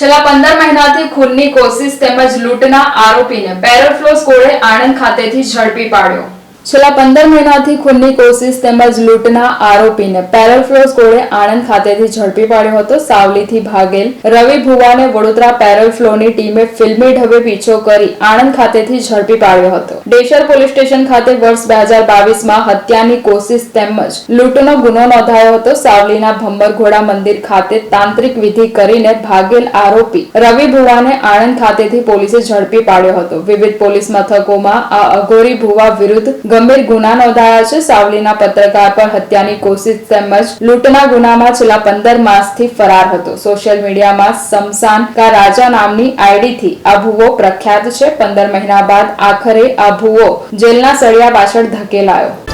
છેલ્લા પંદર મહિનાથી ખૂનની કોશિશ તેમજ લૂંટના આરોપીને પેરોફ્લોસ સ્કોડે આણંદ ખાતેથી ઝડપી પાડ્યો. છેલ્લા પંદર મહિનાથી ખૂનની કોશિશ તેમજ લૂંટના આરોપીને પેરલફ્લો સ્કોડે આણંદ ખાતેથી ઝડપી પાડ્યો હતો. સાવલીથી ભાગેલ રવિ ભુવાને વડોદરા પેરલફ્લોની ટીમે ફિલ્મી ઢબે પીછો કરી આણંદ ખાતેથી ઝડપી પાડ્યો હતો. ડેશર પોલીસ સ્ટેશન ખાતે વર્ષ બે હજાર બાવીસમાં હત્યાની કોશિશ તેમજ લૂંટનો ગુનો નોંધાયો હતો. સાવલીના ભંબરઘોડા મંદિર ખાતે તાંત્રિક વિધિ કરીને ભાગેલ આરોપી રવિ ભુવાને આણંદ ખાતેથી પોલીસે ઝડપી પાડ્યો હતો. વિવિધ પોલીસ મથકોમાં આ અઘોરી ભુવા વિરુદ્ધ ગંભીર ગુના નોંધાયા છે. સાવલીના પત્રકાર પર હત્યાની કોશિશ તેમજ લૂંટના ગુનામાં છેલ્લા પંદર માસથી ફરાર હતો. સોશિયલ મીડિયામાં સમસાન કા રાજા નામની આઈડીથી આ પ્રખ્યાત છે. પંદર મહિના બાદ આખરે આ જેલના સળિયા પાછળ ધકેલાયો.